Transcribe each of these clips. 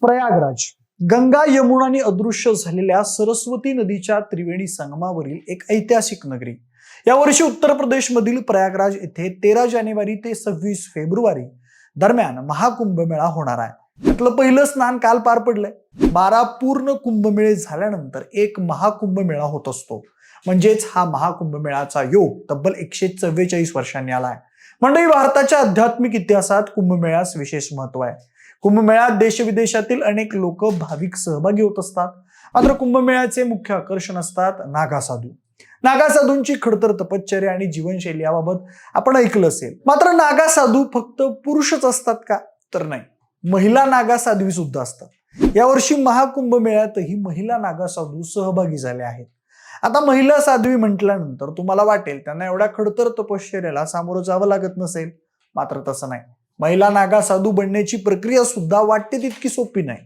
प्रयागराज. गंगा यमुना आणि अदृश्य झालेल्या सरस्वती नदीच्या त्रिवेणी संगमावरील एक ऐतिहासिक नगरी. यावर्षी उत्तर प्रदेशमधील प्रयागराज येथे तेरा जानेवारी ते सव्वीस फेब्रुवारी दरम्यान महाकुंभमेळा होणार आहे. त्यातलं पहिलं स्नान काल पार पडलंय. बारा पूर्ण कुंभमेळे झाल्यानंतर एक महाकुंभमेळा होत असतो. म्हणजेच हा महाकुंभमेळाचा योग तब्बल एकशे चव्वेचाळीस वर्षांनी आलाय. मंडळी भारताच्या आध्यात्मिक इतिहासात कुंभमेळ्यास विशेष महत्त्व आहे. कुंभमेळ्यात देशविदेशातील अनेक लोक भाविक सहभागी होत असतात. मात्र कुंभमेळ्याचे मुख्य आकर्षण असतात नागासाधू. नागासाधूंची खडतर तपश्चर्या आणि जीवनशैली याबाबत आपण ऐकलं असेल. मात्र नागासाधू फक्त पुरुषच असतात का? तर नाही. महिला नागासाधवी सुद्धा असतात. यावर्षी महाकुंभ मेळ्यातही महिला नागासाधू सहभागी झाल्या आहेत. आता महिला साध्वी म्हटल्यानंतर तुम्हाला वाटेल त्यांना एवढ्या खडतर तपश्चर्याला सामोरं जावं लागत नसेल. मात्र तसं नाही. महिला नागा साधू बनण्याची प्रक्रिया सुद्धा वाटते तितकी सोपी नाही.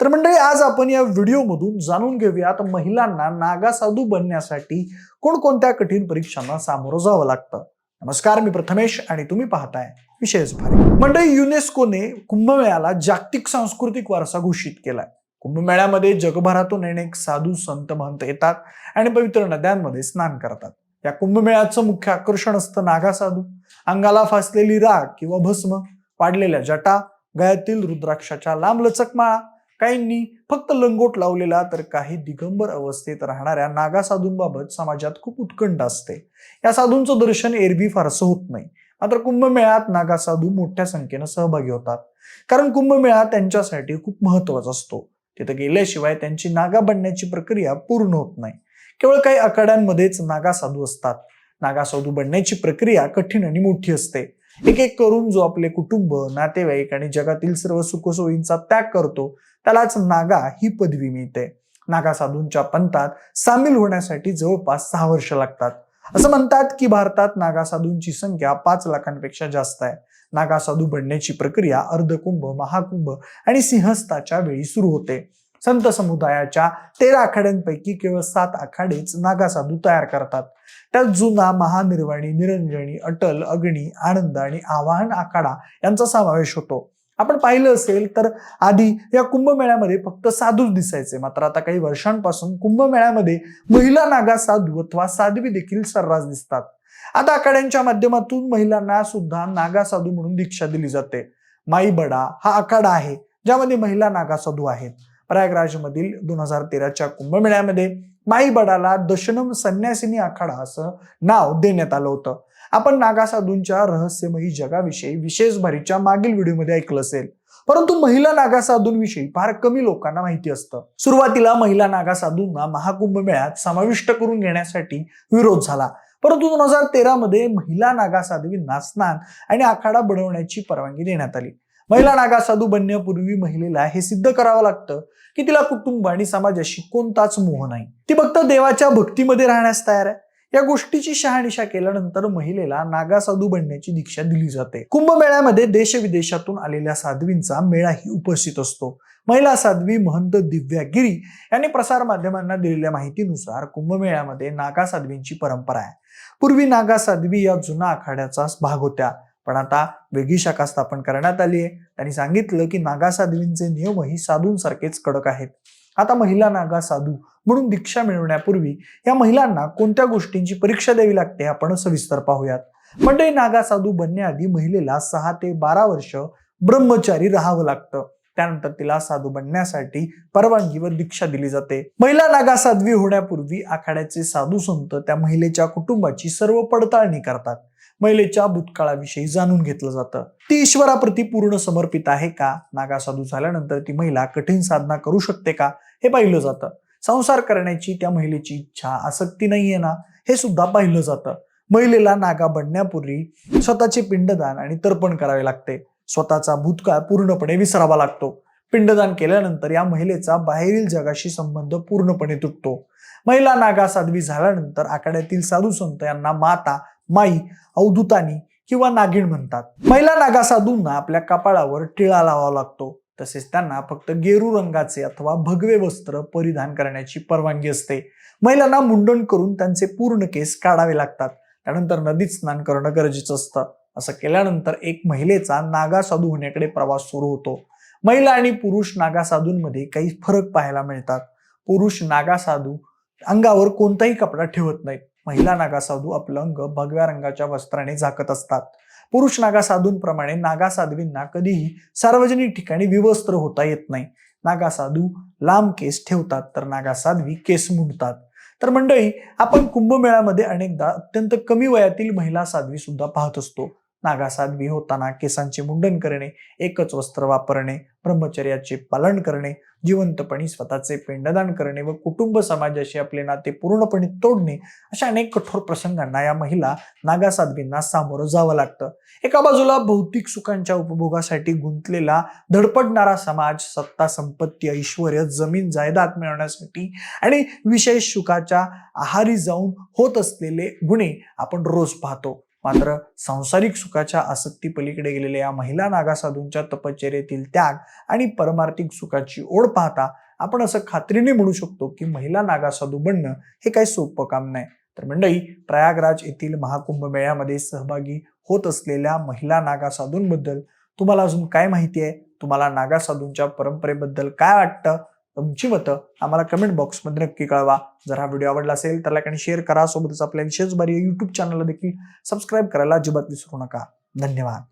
तर मंडळी आज आपण या व्हिडिओमधून जाणून घेऊयात महिलांना नागा साधू बनण्यासाठी कोणकोणत्या कठीण परीक्षांना सामोरं जावं लागतं. नमस्कार मी प्रथमेश आणि तुम्ही पाहताय विशेष भारी मंडळी युनेस्कोने कुंभमेळ्याला जागतिक सांस्कृतिक वारसा घोषित केलाय. कुंभमेळ्यामध्ये जगभरातून अनेक साधू संत महंत येतात आणि पवित्र नद्यांमध्ये स्नान करतात. या कुंभमेळ्याचं मुख्य आकर्षण असतं नागा साधू. अंगाला फासलेली राग किंवा भस्म. पाडलेल्या जटा गळ्यातील रुद्राक्षाच्या लांबलचक माळा काहींनी फक्त लंगोट लावलेला तर काही दिगंबर अवस्थेत राहणाऱ्या नागा साधूंबाबत समाजात खूप उत्कंठ असते. या साधूंचं दर्शन एरबी फारसं होत नाही. मात्र कुंभमेळ्यात नागा साधू मोठ्या संख्येनं सहभागी होतात. कारण कुंभमेळा त्यांच्यासाठी खूप महत्त्वाचा असतो. तिथे गेल्याशिवाय त्यांची नागा बनण्याची प्रक्रिया पूर्ण होत नाही. केवळ काही आखाड्यांमध्येच नागा साधू असतात. नागा साधू बनण्याची प्रक्रिया कठीण आणि मोठी असते. एक एक करून जो आपले कुटुंब नातेवाईक आणि जगातील सर्व सुखसोयींचा त्याग करतो त्यालाच नागा ही पदवी मिळते. नागा साधूंच्या पंथात सामील होण्यासाठी जवळपास सहा वर्ष लागतात. असं म्हणतात की भारतात नागा साधूंची संख्या पाच लाखांपेक्षा जास्त आहे. नागा साधू बनण्याची प्रक्रिया अर्धकुंभ महाकुंभ आणि सिंहस्थाच्या वेळी सुरू होते. संत समुदायाच्या तेरा आखाड्यांपैकी केवळ सात आखाडेच नागा साधू तयार करतात. त्यात जुना महानिर्वाणी निरंजनी अटल अग्नी आनंद आणि आवाहन आखाडा यांचा समावेश होतो. आपण पाहिलं असेल तर आधी या कुंभमेळ्यामध्ये फक्त साधूच दिसायचे. मात्र आता काही वर्षांपासून कुंभमेळ्यामध्ये महिला नागा साधू अथवा साध्वी देखील सर्रास दिसतात. आता आखाड्यांच्या माध्यमातून महिलांना सुद्धा नागा साधू म्हणून दीक्षा दिली जाते. माई बडा हा आखाडा आहे ज्यामध्ये महिला नागा साधू आहेत. प्रयागराजमधील दोन हजार तेराच्या कुंभमेळ्यामध्ये माई बडाला दशनम संन्यासिनी आखाडा असं नाव देण्यात आलं होतं. आपण नागा साधूंच्या रहस्यमयी जगाविषयी विशेष भरीच्या मागील व्हिडिओमध्ये ऐकलं असेल. परंतु महिला नागा साधूंविषयी फार कमी लोकांना माहिती असतं. सुरुवातीला महिला नागा साधूंना महाकुंभ मेळ्यात समाविष्ट करून घेण्यासाठी विरोध झाला. परंतु दोन हजार तेरा मध्ये महिला नागा साधवींना स्नान आणि आखाडा बनवण्याची परवानगी देण्यात आली. महिला नागा साधू बनण्यापूर्वी महिलेला हे सिद्ध करावं लागतं की तिला कुटुंब आणि समाजाशी कोणताच मोह नाही. ती फक्त देवाच्या भक्तीमध्ये राहण्यास तयार आहे. या गोष्टीची शहानिशा केल्यानंतर महिलेला नागा साधू बनण्याची दीक्षा दिली जाते. कुंभमेळ्यामध्ये देशविदेशातून आलेल्या साध्वींचा मेळाही उपस्थित असतो. महिला साध्वी महंत दिव्या गिरी यांनी प्रसार माध्यमांना दिलेल्या माहितीनुसार कुंभमेळ्यामध्ये नागा साध्वींची परंपरा आहे. पूर्वी नागा साध्वी या जुना आखाड्याचा भाग होत्या. पण आता वेगळी शाखा स्थापन करण्यात आली आहे. त्यांनी सांगितलं की नागा साध्वींचे नियमही साधूंसारखेच कडक आहेत. आता महिला नागा साधू म्हणून दीक्षा मिळवण्यापूर्वी या महिलांना कोणत्या गोष्टींची परीक्षा द्यावी लागते आपण सविस्तर पाहूयात. म्हणजे मंडळी नागा साधू बनण्याआधी महिलेला सहा ते बारा वर्ष ब्रह्मचारी राहावं लागतं. त्यानंतर तिला साधू बनण्यासाठी परवानगी व दीक्षा दिली जाते. महिला नागा साध्वी होण्यापूर्वी आखाड्याचे साधू संत त्या महिलेच्या कुटुंबाची सर्व पडताळणी करतात. महिलेच्या भूतकाळाविषयी जाणून घेतलं जातं. ती ईश्वराप्रती पूर्ण समर्पित आहे का? नागा साधू झाल्यानंतर ती महिला कठीण साधना करू शकते का? हे पाहिलं जातं. संसार करण्याची त्या महिलेची इच्छा आसक्ती नाहीये ना? हे सुद्धा पाहिलं जातं. महिलेला नागा बनण्यापूर्वी स्वतःचे पिंडदान आणि तर्पण करावे लागते. स्वतःचा भूतकाळ पूर्णपणे विसरावा लागतो. पिंडदान केल्यानंतर या महिलेचा बाहेरील जगाशी संबंध पूर्णपणे तुटतो. महिला नागा साध्वी झाल्यानंतर आखाड्यातील साधू संत यांना माता माई अवधुतानी किंवा नागिण म्हणतात. महिला नागा साधूंना आपल्या कपाळावर टिळा लावावा लागतो. तसेच त्यांना फक्त गेरू रंगाचे अथवा भगवे वस्त्र परिधान करण्याची परवानगी असते. महिलांना मुंडन करून त्यांचे पूर्ण केस काढावे लागतात. त्यानंतर नदीत स्नान करणं गरजेचं असतं. असं केल्यानंतर एक महिलेचा नागा साधू होण्याकडे प्रवास सुरू होतो. महिला आणि पुरुष नागा साधूंमध्ये काही फरक पाहायला मिळतात. पुरुष नागा साधू अंगावर कोणताही कपडा ठेवत नाहीत. महिला नागा साधू आपलं अंग भगव्या रंगाच्या वस्त्राने झाकत असतात. पुरुष नागा साधूंप्रमाणे नागा साध्वींना कधीही सार्वजनिक ठिकाणी विवस्त्र होता येत नाही. नागा साधू लांब केस ठेवतात तर नागा साध्वी केस मुडतात. तर मंडळी आपण कुंभमेळ्यामध्ये अनेकदा अत्यंत कमी वयातील महिला साध्वी सुद्धा पाहत असतो. नागासात साध्वी होताना केसांचे मुंडन करणे एकच वस्त्र वापरणे ब्रह्मचर्याचे पालन करणे जिवंतपणी स्वतःचे पिंडदान करणे व कुटुंब समाजाशी आपले नाते पूर्णपणे तोडणे अशा अनेक कठोर प्रसंगांना या महिला नागासाधवींना सामोरं जावं लागतं. एका बाजूला भौतिक सुखांच्या उपभोगासाठी गुंतलेला धडपडणारा समाज सत्ता संपत्ती ऐश्वर जमीन जायदाद मिळवण्यासाठी आणि विशेष सुखाच्या आहारी जाऊन होत असलेले गुन्हे आपण रोज पाहतो. मात्र सांसारिक सुखाच्या आसक्ती पलीकडे गेलेल्या या महिला नागासाधूंच्या तपश्चर्येतील त्याग आणि परमार्थिक सुखाची ओढ पाहता आपण असं खात्रीने म्हणू शकतो की महिला नागासाधू बनणं हे काही सोपं काम नाही. तर मंडळी प्रयागराज येथील महाकुंभ मेळ्यामध्ये सहभागी होत असलेल्या महिला नागासाधूंबद्दल तुम्हाला अजून काय माहिती आहे? तुम्हाला नागासाधूंच्या परंपरेबद्दल काय वाटतं? तुमची मतं आम्हाला कमेंट बॉक्समध्ये नक्की कळवा. जर हा व्हिडिओ आवडला असेल तर लाईक आणि शेअर करा. सोबतच आपल्या विशेष बारी युट्यूब चॅनलला देखील सबस्क्राईब करायला अजिबात विसरू नका. धन्यवाद.